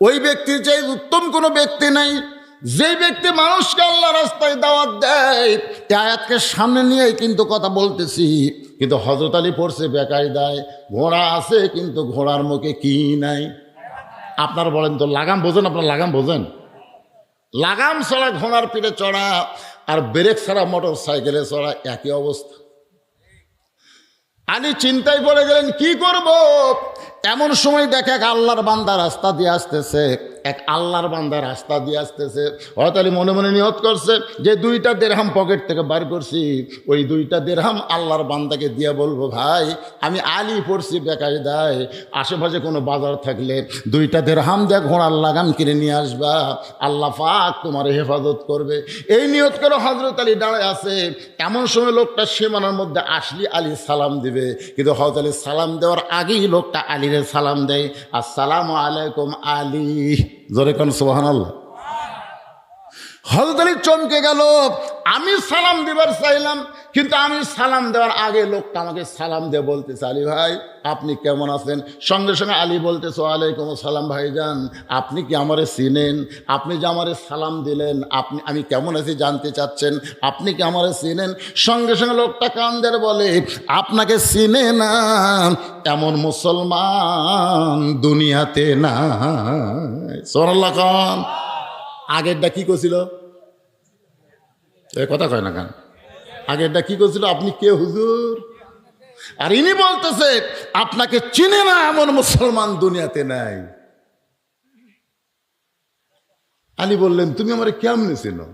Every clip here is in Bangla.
ওই ব্যক্তির চাই উত্তম কোনো ব্যক্তি নাই যে ব্যক্তি মানুষকে আল্লাহ রাস্তায় দাওয়াত দেয় আয়াতকে সামনে নিয়েই কিন্তু কথা বলতেছি। কিন্তু হজরত আলী পড়ছে বেকায়দায়, ঘোড়া আছে কিন্তু ঘোড়ার মুখে কি নাই? আপনার বলেন তো, লাগাম বোঝেন, আপনার লাগাম বোঝেন? লাগাম ছাড়া ঘোড়ার পিঠে চড়া আর ব্রেক ছাড়া মোটর সাইকেলে চড়া একই অবস্থা। আলী চিন্তায় পড়ে গেলেন কি করব? এমন সময় দেখে আল্লাহর বান্দা রাস্তা দিয়ে আসতেছে। এক আল্লাহর বান্দা রাস্তা দিয়ে আসতেছে। হয়তো আলী মনে মনে নিয়ত করছে যে, দুইটা দেড়হাম পকেট থেকে বার করছি। ওই দুইটা দেড়হাম আল্লাহর বান্দাকে দিয়ে বলব, ভাই, আমি আলী পড়ছি বেকায়দায় আশেপাশে কোনো বাজার থাকলে দুইটা দেড়হাম দিয়ে ঘোড়ার লাগাম কিনে নিয়ে আসবা। আল্লাহ পাক তোমার হেফাজত করবে। এই নিয়ত করে হজরত আলী দাঁড়ায় আছে। এমন সময় লোকটা সীমানার মধ্যে আসলি আলী সালাম দিবে। কিন্তু হজরত আলী সালাম দেওয়ার আগেই লোকটা আলীরে সালাম দেয়। আসসালামু আলাইকুম আলী। জোরে কোন সোহান আল্লাহ হজরত আলী চমকে গেল আমি সালাম দিবার চাইলাম কিন্তু আমি সালাম দেওয়ার আগে লোকটা আমাকে সালাম দিয়ে বলতেছে, আলী ভাই, আপনি কেমন আছেন? সঙ্গে সঙ্গে আলী বলতেছে, ওয়ালাইকুম সালাম ভাইজান, আপনি কি আমারে চিনেন? আপনি যে আমারে সালাম দিলেন, আপনি, আমি কেমন আছি জানতে চাচ্ছেন? আপনি কি আমারে চিনেন? সঙ্গে সঙ্গে লোকটা কান্দের বলে, আপনাকে চিনে না, এমন মুসলমান দুনিয়াতে না সোনাল্লা খান আগেরটা কি করছিল এ কথা কয় না কেন? আগেরটা কি করছিল? আপনি কে হুজুর? আর ইনি বলতেছে, আপনাকে চিনে না এমন মুসলমান দুনিয়াতে নাই। আলী বললেন, তুমি আমার কেমনে চিনো?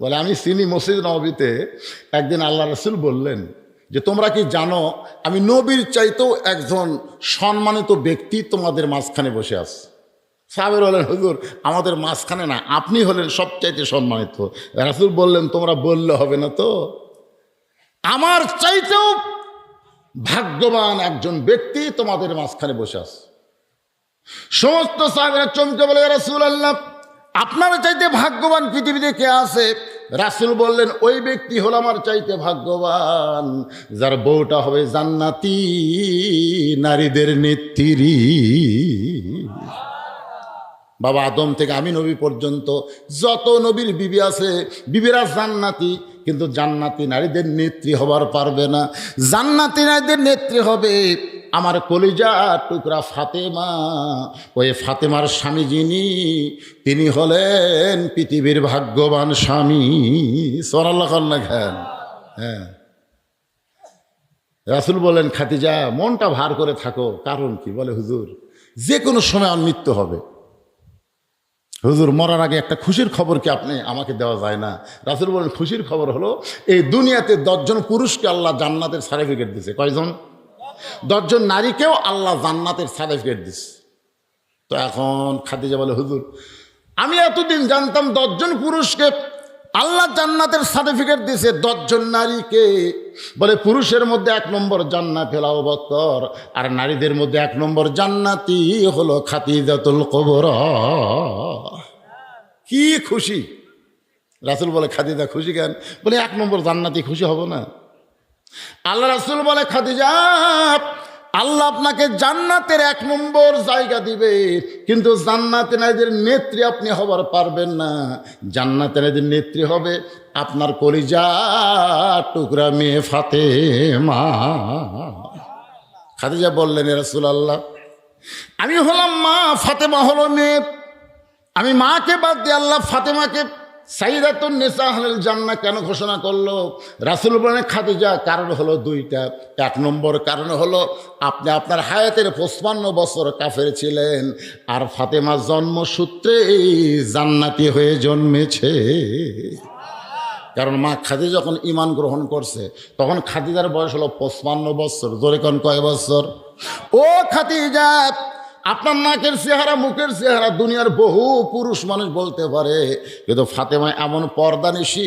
বলে, আমি চিনি মসজিদ নবীতে। একদিন আল্লাহ রসুল বললেন যে, তোমরা কি জানো, আমি নবীর চাইতেও একজন সম্মানিত ব্যক্তি তোমাদের মাঝখানে বসে আছে। সাহেবের হলেন হুজুর, আমাদের মাঝখানে না, আপনি হলেন সবচাইতে সম্মানিত। রাসুল বললেন, তোমরা বললে হবে না তো? আমার চাইতেও ভাগ্যবান একজন ব্যক্তি তোমাদের মাঝখানে বসে আছে। সমস্ত সাহেবেরা চমকে বলে রাসুল আল্লাহ আপনার চাইতে ভাগ্যবান পৃথিবীতে কে আছে? রাসুল বললেন, ওই ব্যক্তি হলো আমার চাইতে ভাগ্যবান, যার বউটা হবে জান্নাতি, নারীদের নেত্রী। বাবা আদম থেকে আমি নবী পর্যন্ত যত নবীর বিবি আছে, বিবিরা জান্নাতি, কিন্তু জান্নাতি নারীদের নেত্রী হবার পারবে না। জান্নাতি নারীদের নেত্রী হবে আমার কলিজা টুকরা ফাতেমা। ওই ফাতেমার স্বামী যিনি, তিনি হলেন পৃথিবীর ভাগ্যবান স্বামী। সোনাল্লা খান হ্যাঁ। রাসুল বলেন খাতিজা মনটা ভার করে থাকো। কারণ কি? বলে, হুজুর, যে কোনো সময় আমার মৃত্যু হবে। হুজুর মরার আগে একটা খুশির খবর কি আপনি আমাকে দেওয়া যায় না। রাসুল বলেন, খুশির খবর হলো, এই দুনিয়াতে দশজন পুরুষকে আল্লাহ জান্নাতের সার্টিফিকেট দিছে। কয়জন? দশজন নারীকেও আল্লাহ জান্নাতের সার্টিফিকেট দিছে। তো এখন খাদিজা বলে, হুজুর, আমি এতদিন জানতাম দশজন পুরুষকে আল্লাহ জান্নাতের সার্টিফিকেট দিছে, দশজন নারীকে। বলে, পুরুষের মধ্যে এক নম্বর জান্নাত ফেলাও বক্কর, আর নারীদের মধ্যে এক নম্বর জান্নাতি হলো খাতিজাতুল কবর। কি খুশি। রাসুল বলে, খাদিজা খুশি কেন? বলে, এক নম্বর জান্নাতি খুশি হব না। আল্লাহ রাসুল বলে, খাদিজা আল্লাহ আপনাকে জান্নাতের এক নম্বর জায়গা দিবে, কিন্তু জান্নাতে নাইদের নেত্রী আপনি হবার পারবেন না। জান্নাতে নাইদের নেত্রী হবে আপনার কলিজা, টুকরা মেয়ে ফাতে মা খাদিজা বললেন রাসুল আল্লাহ আমি হলাম মা, ফাতেমা হলো মেয়ে। আমি মাকে বাদ দিয়ে আল্লাহ ফাতেমাকে সাইদাতুন নেশা হলেন জান্না কেন ঘোষণা করল? রাসুল বলেন, খাদিজা, কারণ হলো দুইটা। এক নম্বর কারণ হলো, আপনি আপনার হায়াতের পঁচপান্ন বছর কাফের ছিলেন, আর ফাতেমা জন্মসূত্রে জান্নাতি হয়ে জন্মেছে। কারণ মা খাদি যখন ইমান গ্রহণ করছে, তখন খাদিজার বয়স হলো পঁচপান্ন বছর। জোরে কোন কয় বছর? ও খাদিজা আপনার নাকের চেহারা, মুখের চেহারা দুনিয়ার বহু পুরুষ মানুষ বলতে পারে। কিন্তু ফাতেমা এমন পর্দানিসি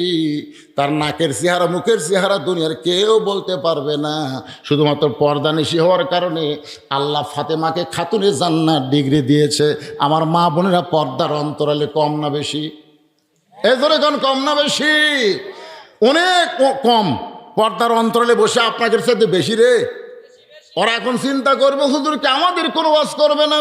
তার নাকের চেহারা, মুখের চেহারা দুনিয়ার কেউ বলতে পারবে না। শুধুমাত্র পর্দানিসি হওয়ার কারণে আল্লাহ ফাতেমাকে খাতুনে জান্নার ডিগ্রি দিয়েছে। আমার মা বোনেরা পর্দার অন্তরালে কম না বেশি? এ ধরে কম না বেশি? অনেক কম। পর্দার অন্তরালে বসে আপনাদের সাথে বেশি রে। ওরা এখন চিন্তা করবে, হুজুর, কি আমাদের কোনো ওয়াজ করবে না?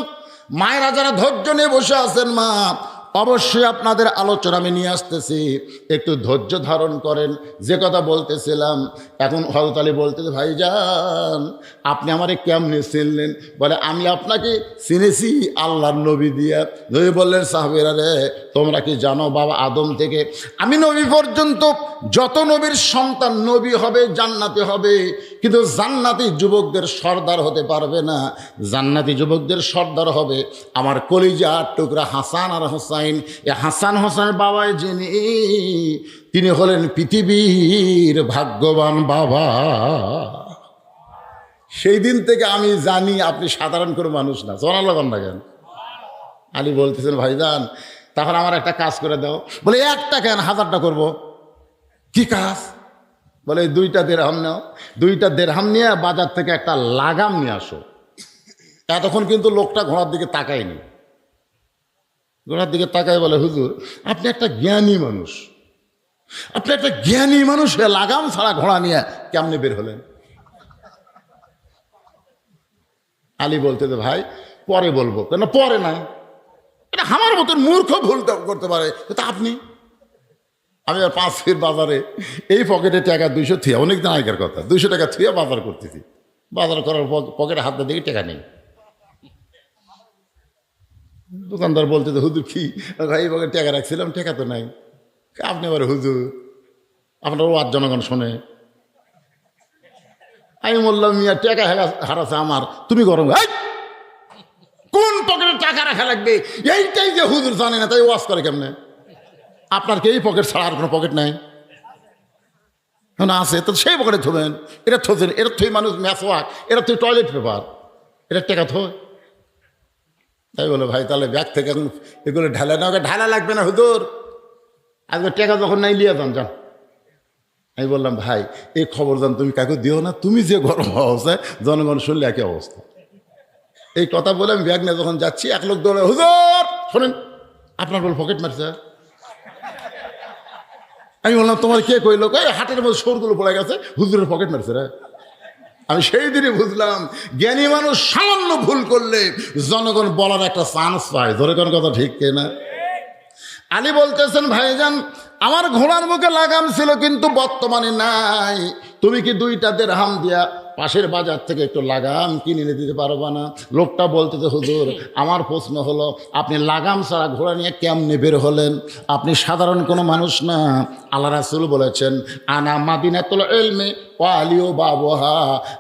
মায়েরা যারা ধৈর্য নিয়ে বসে আছেন, মা, অবশ্যই আপনাদের আলোচনা আমি নিয়ে আসতেছি। একটু ধৈর্য ধারণ করেন। যে কথা বলতেছিলাম, এখন হজরত আলী বলতেছে, ভাইজান, আপনি আমারে কেমনে চিনলেন? বলে, আমি আপনাকে চিনেছি আল্লাহর নবী দিয়া। নবী বললেন, সাহাবেরা রে, তোমরা কি জানো বাবা আদম থেকে? আমি নবী পর্যন্ত যত নবীর সন্তান নবী হবে, জান্নাতে হবে কিন্তু জান্নাতি যুবকদের সর্দার হতে পারবে না। জান্নাতি যুবকদের সর্দার হবে আমার কলিজা টুকরা হাসান আর হোসাইন। এ হাসান হোসেনের বাবাই যিনি, তিনি হলেন পৃথিবীর ভাগ্যবান বাবা। সেই দিন থেকে আমি জানি আপনি সাধারণ কোনো মানুষ না। সোনা লাগান না কেন? আলী বলতেছেন, ভাইজান তখন আমার একটা কাজ করে দাও। বলে, একটা কেন? হাজারটা করব। কি কাজ? বলে দুইটা দেড়হাম নাও। দুইটা দেড়হাম নিয়ে বাজার থেকে একটা লাগাম নিয়ে আসো। এতক্ষণ কিন্তু লোকটা ঘোড়ার দিকে তাকায়নি। ঘোড়ার দিকে তাকায় বলে, হুজুর, আপনি একটা জ্ঞানী মানুষ। আপনি একটা জ্ঞানী মানুষ লাগাম ছাড়া ঘোড়া নিয়ে কেমনে বের হলেন? আলী বলতে, যে ভাই, পরে বলব। কেন পরে না এটা আমার মতন মূর্খ ভুল করতে পারে। তা আপনি? আমি আর পাঁচ ফির বাজারে এই পকেটে টাকা দুইশো থিয়া অনেক দিন আগের কথা, দুইশো টাকা থুয়ে বাজার করতেছি। বাজার করার পর পকেটে হাত দিয়ে টাকা নেই। দোকানদার বলতে তো হুজুর কি, এই পকেটে টাকা রাখছিলাম, টাকা তো নাই। আপনি এবার হুজুর? আপনার ওয়ার জনগণ শোনে। আমি বললাম, মিয়া, টাকা হারা- হারাছে আমার, তুমি গরম! কোন পকেটে টাকা রাখা লাগবে? এইটাই যে হুজুর জানে না, তাই ওয়াশ করে কেমনে? আপনার কি এই পকেট ছাড়া আর কোনো পকেট নাই? না আছে। তো সেই পকেটে থবেন। এটা থোছেন এটা থই মানুষ ম্যাসওয়াক এটা তুই টয়লেট পেপার এটা টেকা থই তাই বলে, ভাই, তাহলে ব্যাগ থেকে এখন এগুলো ঢালা না ওকে ঢালা লাগবে না হুজুর। আজকে টেকা যখন নাই, লিয়ে যান যান। আমি বললাম, ভাই, এই খবর জান তুমি কাকে দিও না, তুমি যে গরম অবস্থায়, জনগণ শুনলে একই অবস্থা। এই কথা বলে আমি ব্যাগ নিয়ে যখন যাচ্ছি, এক লোক দৌড়ে, হুজুর, শোনেন, আপনার বল পকেট মারছে? আমি বললাম, তোমার কে কইলো? কই হাটের মধ্যে সরগুলো পড়ে গেছে, হুজুরের পকেট মারছে রে। আমি সেই দিনই বুঝলাম, জ্ঞানী মানুষ সামান্য ভুল করলে জনগণ বলার একটা চান্স পায়। ধরে কোন কথা ঠিক না? আলী বলতেছেন, ভাইজান, আমার ঘোড়ার মুখে লাগাম ছিল, কিন্তু বর্তমানে নাই। তুমি কি দুইটা দেড় হাম দিয়া পাশের বাজার থেকে একটু লাগাম কিনে এনে দিতে পারবা না। লোকটা বলতে তো হুজুর, আমার প্রশ্ন হলো, আপনি লাগাম ছাড়া ঘোড়া নিয়ে কেমনে বের হলেন? আপনি সাধারণ কোনো মানুষ না। আল্লাহ রাসুল বলেছেন, আনা মাদিনাতুল এলমে ও আলিও বাবহা।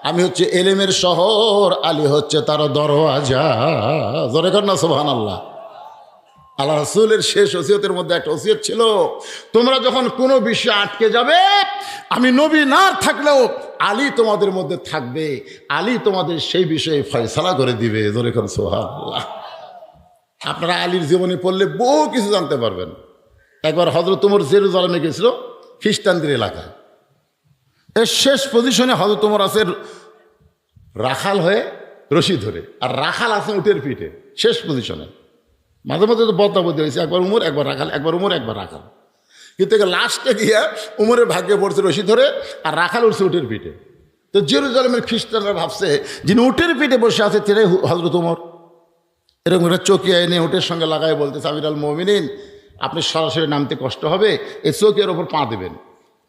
আমি হচ্ছে এলেমের শহর, আলী হচ্ছে তার দরওয়াজা। জোরে কর না সোহান আল্লাহ আল্লাহ রসুলের শেষ ওসিয়তের মধ্যে একটা ওসিয়ত ছিল, তোমরা যখন কোনো বিষয়ে আটকে যাবে, আমি নবী না থাকলেও আলী তোমাদের মধ্যে থাকবে, আলী তোমাদের সেই বিষয়ে ফয়সলা করে দিবে। জোরে কর সোহান আপনারা আলীর জীবনে পড়লে বহু কিছু জানতে পারবেন। একবার হজরত তোমার জেরুজালামে গেছিল, খ্রিস্টানদের এলাকায়। এর শেষ পজিশনে হজরত তোমার আছে রাখাল হয়ে রশি ধরে। আর রাখাল আছে উটের পিঠে, শেষ পজিশনে মাঝে মাঝে তো বদলাবদি হয়েছে একবার উমর, একবার রাখাল, একবার উমর, একবার রাখাল। কিন্তু লাস্টে গিয়ে উমরের ভাগ্যে পড়ছে রশি ধরে আর রাখাল উঠছে উটের পিঠে। তো জেরুজালেমের খ্রিস্টানরা ভাবছে, যিনি উটের পিঠে বসে আছে, তিনি হজরত উমর। এরকম একটা চকিয়া এনে উটের সঙ্গে লাগায় বলতে সাবির আল মমিনিন, আপনি সরাসরি নামতে কষ্ট হবে, এই চকিয়ার ওপর পা দেবেন।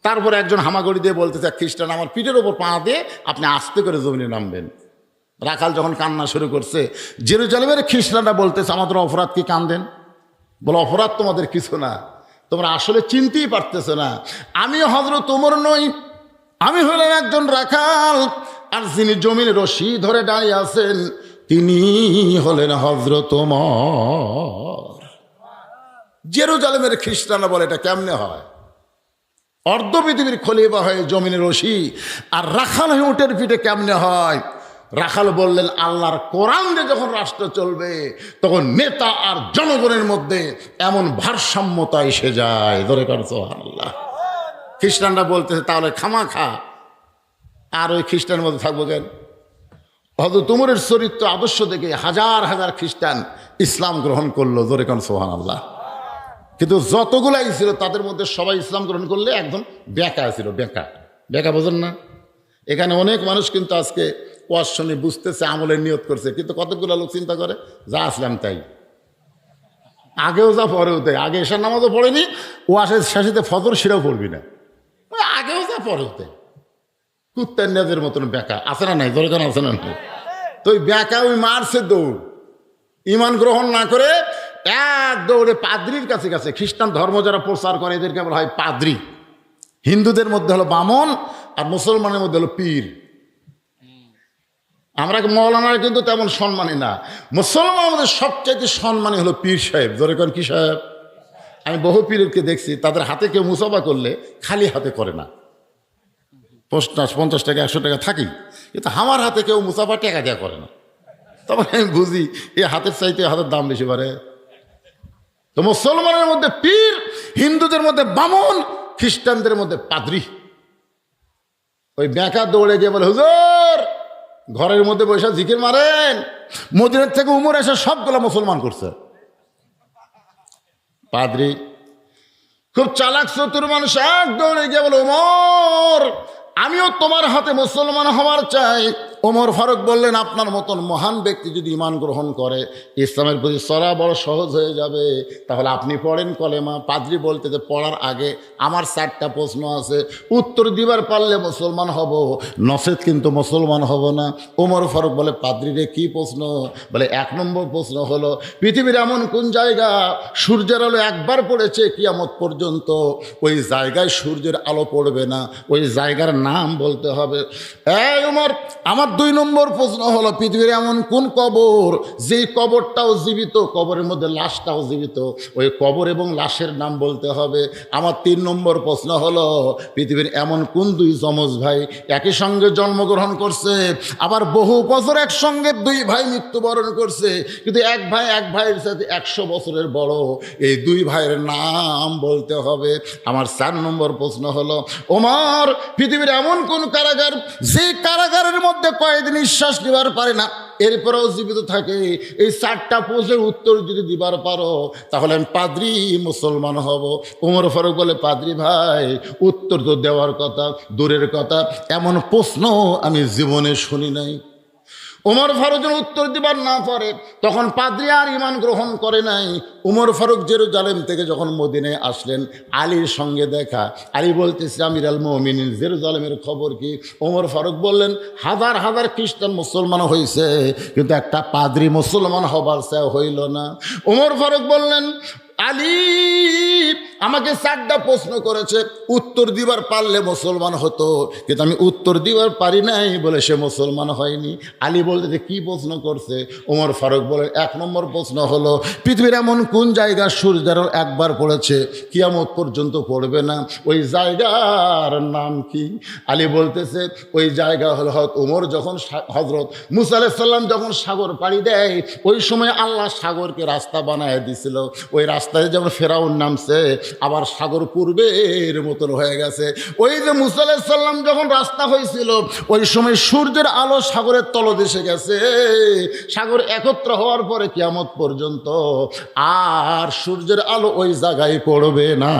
তারপর একজন হামাগড়ি দিয়ে বলতেছে, "এক খ্রিস্টান, আমার পিঠের ওপর পা দিয়ে আপনি আস্তে করে জমিনে নামবেন। রাখাল যখন কান্না শুরু করছে, জেরুজালেমের খ্রিস্টানরা বলতেছে, আমাদের অপরাধ কি কান্দেন? বলো, অপরাধ তোমাদের কিছু না। তোমরা আসলে চিনতেই পারতেছে না। আমি হজরত তোমর নই। আমি হলাম একজন রাখাল, আর যিনি জমির রশি ধরে দাঁড়িয়ে আছেন, তিনি হলেন হজরত জেরুজালেমের খ্রিস্টানরা বলে, এটা কেমনে হয়? অর্ধ পৃথিবীর খলিফা হয়ে জমিনের রশি, আর রাখাল হয়ে উটের পিঠে কেমনে হয়? রাখাল বললেন, আল্লাহর কোরআন দিয়ে যখন রাষ্ট্র চলবে, তখন নেতা আর জনগণের মধ্যে এমন ভারসাম্যতা এসে যায়। ধরে করছ আল্লাহ খ্রিস্টানরা বলতেছে, তাহলে খামা খা। আর ওই খ্রিস্টানের মধ্যে থাকব কেন? হয়তো তুমরের চরিত্র আদর্শ দেখে হাজার হাজার খ্রিস্টান ইসলাম গ্রহণ করল, ধরে কোন সোহান আল্লাহ কিন্তু যতগুলাই ছিল, তাদের মধ্যে সবাই ইসলাম গ্রহণ করলে একদম বেকা ছিল, বেকা। বেকা বোঝেন না? এখানে অনেক মানুষ কিন্তু আজকে ওয়াজ শুনে বুঝতেছে আমলের নিয়ত করছে। কিন্তু কতগুলো লোক চিন্তা করে? যা আসলাম তাই। আগেও যা পরেও তাই। আগে এসার নামাজও পড়েনি, ও আসে শেষেতে ফজর, সেটাও পড়বি না। আগেও যা পরেও তাই। কুত্তার নেদের মতন বেকা। আছে না নাই? দরকার আছে না নাই? তো ওই বেকা ওই মারছে দৌড়। ইমান গ্রহণ না করে এক দৌড়ে পাদ্রির কাছে কাছে খ্রিস্টান ধর্ম যারা প্রচার করে, এদেরকে বলা হয় পাদ্রি। হিন্দুদের মধ্যে হলো বামন আর মুসলমানের মধ্যে হলো পীর। আমরা মৌলানার কিন্তু তেমন সম্মানী না। মুসলমান আমাদের সবচাইতে সম্মানী হলো পীর সাহেব। ধরে করেন কি সাহেব? আমি বহু পীরকে দেখছি, তাদের হাতে কেউ মুসাফা করলে খালি হাতে করে না। পঞ্চাশ পঞ্চাশ টাকা, একশো টাকা থাকি কিন্তু আমার হাতে কেউ মুসাফা টাকা দেওয়া করে না। তখন আমি বুঝি এই হাতের চাইতে হাতের দাম বেশি পারে তো মুসলমানের মধ্যে পীর, হিন্দুদের মধ্যে বামন, খ্রিস্টানদের মধ্যে পাদ্রি। ওই ব্যাঁকা দৌড়ে গিয়ে বলে, হুজুর ঘরের মধ্যে বসে জিকির মারেন। মদিনের থেকে উমর এসে সবগুলো মুসলমান করছে। পাদ্রি, খুব চালাক চতুর মানুষ এক দৌড়ে গিয়ে বলো, উমর, আমিও তোমার হাতে মুসলমান হওয়ার চাই। ওমর ফারুক বললেন, আপনার মতন মহান ব্যক্তি যদি ইমান গ্রহণ করে, ইসলামের প্রতি সরা বড় সহজ হয়ে যাবে। তাহলে আপনি পড়েন কলেমা, পাদ্রি বলতে যে পড়ার আগে আমার চারটা প্রশ্ন আছে। উত্তর দিবার পারলে মুসলমান হব, নসেদ কিন্তু মুসলমান হব না। ওমর ফারুক বলে, পাদ্রিরে কি প্রশ্ন? বলে, এক নম্বর প্রশ্ন হলো, পৃথিবীর এমন কোন জায়গা সূর্যের আলো একবার পড়েছে কিয়ামত পর্যন্ত? ওই জায়গায় সূর্যের আলো পড়বে না, ওই জায়গার নাম বলতে হবে। এই উমর আমার দুই নম্বর প্রশ্ন হলো, পৃথিবীর এমন কোন কবর যেই কবরটাও জীবিত, কবরের মধ্যে লাশটাও জীবিত? ওই কবর এবং লাশের নাম বলতে হবে। আমার তিন নম্বর প্রশ্ন হলো, পৃথিবীর এমন কোন দুই যমজ ভাই একই সঙ্গে জন্মগ্রহণ করছে, আবার বহু বছর একসঙ্গে দুই ভাই মৃত্যুবরণ করছে, কিন্তু এক ভাই এক ভাইয়ের সাথে একশো বছরের বড়। এই দুই ভাইয়ের নাম বলতে হবে। আমার চার নম্বর প্রশ্ন হলো, ওমার, পৃথিবীর এমন কোন কারাগার যে কারাগারের মধ্যে কয়েকদিন নিঃশ্বাস নেবার পারে না। এরপরেও জীবিত থাকে। এই চারটা প্রশ্নের উত্তর যদি দিবার পারো, তাহলে আমি পাদ্রি মুসলমান হব। উমর ফারুক বলে, পাদ্রি ভাই, উত্তর তো দেওয়ার কথা, দূরের কথা। এমন প্রশ্ন আমি জীবনে শুনি নাই। উমর ফারুক যেন উত্তর দিবার না পারে, তখন পাদ্রি আর ইমান গ্রহণ করে নাই। উমর ফারুক জেরুজালেম থেকে যখন মদিনে আসলেন, আলীর সঙ্গে দেখা, আলী বলতেছে, আমির আল মমিন জেরুজালেমের খবর কি? উমর ফারুক বললেন, হাজার হাজার খ্রিস্টান মুসলমান হয়েছে কিন্তু একটা পাদ্রি মুসলমান হবার সে হইল না। উমর ফারুক বললেন আলী আমাকে চারটা প্রশ্ন করেছে, উত্তর দিবার পারলে মুসলমান হতো, কিন্তু আমি উত্তর দিবার পারি নাই বলে সে মুসলমান হয়নি। আলী বলতে যে কী প্রশ্ন করছে? ওমর ফারুক বলে এক নম্বর প্রশ্ন হলো, পৃথিবীর এমন কোন জায়গা সূর্যেরও একবার পড়েছে, কিয়ামত পর্যন্ত পড়বে না? ওই জায়গার নাম কি? আলী বলতেছে, ওই জায়গা হলো হক ওমর যখন হজরত মুসা আলাইসাল্লাম যখন সাগর পাড়ি দেয়, ওই সময় আল্লাহ সাগরকে রাস্তা বানায় দিছিল। ওই রাস্তায় যেমন ফেরাউন নামছে, আবার সাগর পূর্বের মতন হয়ে গেছে। ওই যে মুসাল্লাম যখন রাস্তা হয়েছিল, ওই সময় সূর্যের আলো সাগরের তলদেশে গেছে। সাগর একত্র হওয়ার পরে কিয়ামত পর্যন্ত আর সূর্যের আলো ওই জায়গায় পড়বে না।